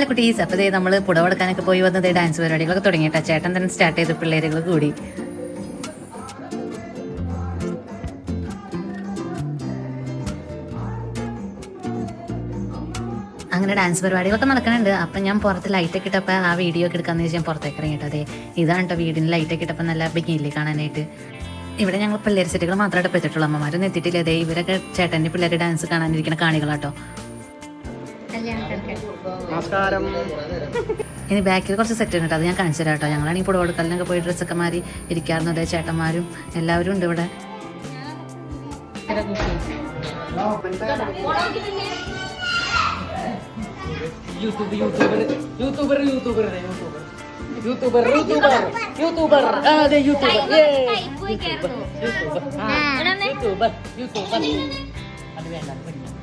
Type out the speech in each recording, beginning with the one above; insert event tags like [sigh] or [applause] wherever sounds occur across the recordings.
Hello കുട്ടീസ് അപ്പോൾ നമ്മൾ പുടവെടുക്കാനൊക്കെ പോയി വന്നത് ഡാൻസ് പരിപാടികളൊക്കെ തുടങ്ങിയിട്ടാ. ചേട്ടൻ തന്നെ സ്റ്റാർട്ട് ചെയ്ത് പിള്ളേരുകൾ കൂടി. അങ്ങനെ ഡാൻസ് പരിപാടികളൊക്കെ നടക്കുന്നുണ്ട് അപ്പം ഞാൻ പുറത്ത് ലൈറ്റൊക്കെ ഇട്ടപ്പോൾ ആ വീഡിയോ ഒക്കെ എടുക്കാമെന്ന് വെച്ചാൽ പുറത്തേക്ക് ഇറങ്ങിയിട്ട് അതെ ഇതാണ് കേട്ടോ വീടിന് ലൈറ്റൊക്കെ ഇട്ടപ്പോൾ നല്ല ഭംഗിയില്ലേ കാണാനായിട്ട്. ഇവിടെ ഞങ്ങൾ പിള്ളേർ സെറ്റുകൾ മാത്രമായിട്ട് പറ്റിയിട്ടുള്ളൂ അമ്മമാരൊന്നും എത്തിയിട്ടില്ല അതെ ഇവരൊക്കെ ചേട്ടന്റെ പിള്ളേർ ഡാൻസ് കാണാനിരിക്കുന്ന കാണികളാട്ടോ നമസ്കാരം. ഇനി ബാക്കിൽ കുറച്ച് സെറ്റ് ഉണ്ട് അത് ഞാൻ കാണിച്ചു തരാം കേട്ടോ. ഞങ്ങളാണെങ്കിൽ ഇപ്പോൾ കൊടുക്കലിനൊക്കെ പോയി ഡ്രസ്സൊക്കെ മാറി ഇരിക്കാറുണ്ട്. ചേട്ടന്മാരും എല്ലാവരും ഉണ്ട് ഇവിടെ. YouTube YouTuber YouTuber YouTuber YouTuber. YouTuber YouTuber ആ അതെ യൂട്യൂബർ. യൂട്യൂബർ. YouTuber YouTuber. അത് വേണ്ട അത് പഠിക്കാം.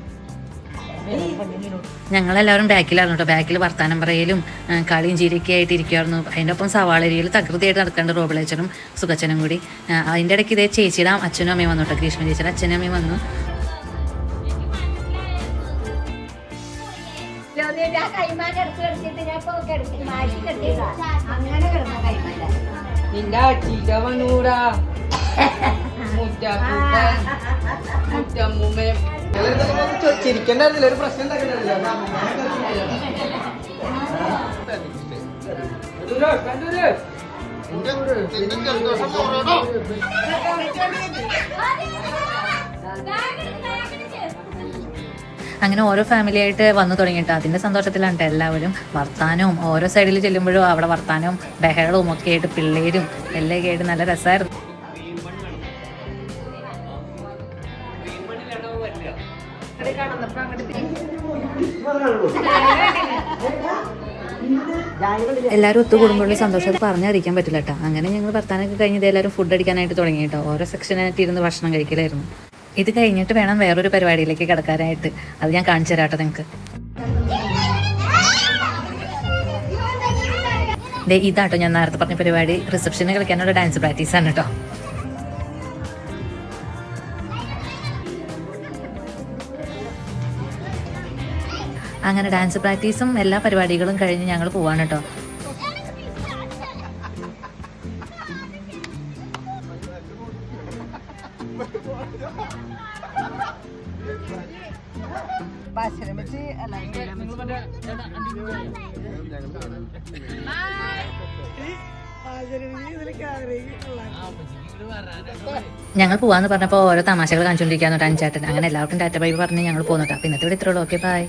ഞങ്ങളെല്ലാവരും ബാക്കിലായിരുന്നു കേട്ടോ ബാക്കിൽ വർത്താനം പറയലും കളിയും ചീരയൊക്കെ ആയിട്ട് ഇരിക്കുമായിരുന്നു അതിന്റെ ഒപ്പം സവാളരിയിൽ തകൃതിയായിട്ട് നടക്കേണ്ട റോബിളേച്ചനും സുഖച്ചനും കൂടി. അതിന്റെ ഇടയ്ക്ക് ഇതേ ചേച്ചിയുടെ അച്ഛനും അമ്മയും വന്നു കേട്ടോ ഗ്രീഷ്മ ചേച്ചിയുടെ അച്ഛനും അമ്മയും വന്നു. നിന്റെ [laughs] മുറ്റമ്മൂമ്മ അങ്ങനെ ഓരോ ഫാമിലി ആയിട്ട് വന്നു തുടങ്ങിയിട്ട് അതിന്റെ സന്തോഷത്തിലാണ് എല്ലാവരും. വർത്താനവും ഓരോ സൈഡിൽ ചെല്ലുമ്പോഴും അവിടെ വർത്താനവും ബഹളവും ഒക്കെ ആയിട്ട് പിള്ളേരും എല്ലാം ആയിട്ട് നല്ല രസമായിരുന്നു എല്ലാവരും ഒത്തുകൂടുമ്പോഴുള്ള സന്തോഷം അത് പറഞ്ഞറിയിക്കാൻ പറ്റില്ല കേട്ടോ. അങ്ങനെ ഞങ്ങൾ ഭർത്താനൊക്കെ കഴിഞ്ഞത് എല്ലാവരും ഫുഡ് അടിക്കാനായിട്ട് തുടങ്ങി കേട്ടോ. ഓരോ സെക്ഷനായിട്ട് ഇരുന്ന് ഭക്ഷണം കഴിക്കലായിരുന്നു. ഇത് കഴിഞ്ഞിട്ട് വേണം വേറൊരു പരിപാടിയിലേക്ക് കിടക്കാനായിട്ട്. അത് ഞാൻ കാണിച്ചു തരാം കേട്ടോ നിങ്ങൾക്ക് ഇതാട്ടോ ഞാൻ നേരത്തെ പറഞ്ഞ പരിപാടി. റിസപ്ഷന് കളിക്കാനുള്ള ഡാൻസ് പ്രാക്ടീസ് ആണ് കേട്ടോ. അങ്ങനെ ഡാൻസ് പ്രാക്ടീസും എല്ലാ പരിപാടികളും കഴിഞ്ഞ് ഞങ്ങൾ പോവാണ് കേട്ടോ ഞങ്ങൾ പോവാന്ന് പറഞ്ഞപ്പോൾ ഓരോ തമാശകൾ കാണിച്ചോണ്ടിരിക്കാന്നോ ടൈം ചേട്ടൻ അങ്ങനെ എല്ലാവർക്കും ടാറ്റ ബൈ പറഞ്ഞ് ഞങ്ങൾ പോകുന്നുട്ടോ അപ്പോൾ ഇന്നത്തെ ഇവിടെ ഇത്രയുള്ളൂ ഓക്കെ ബൈ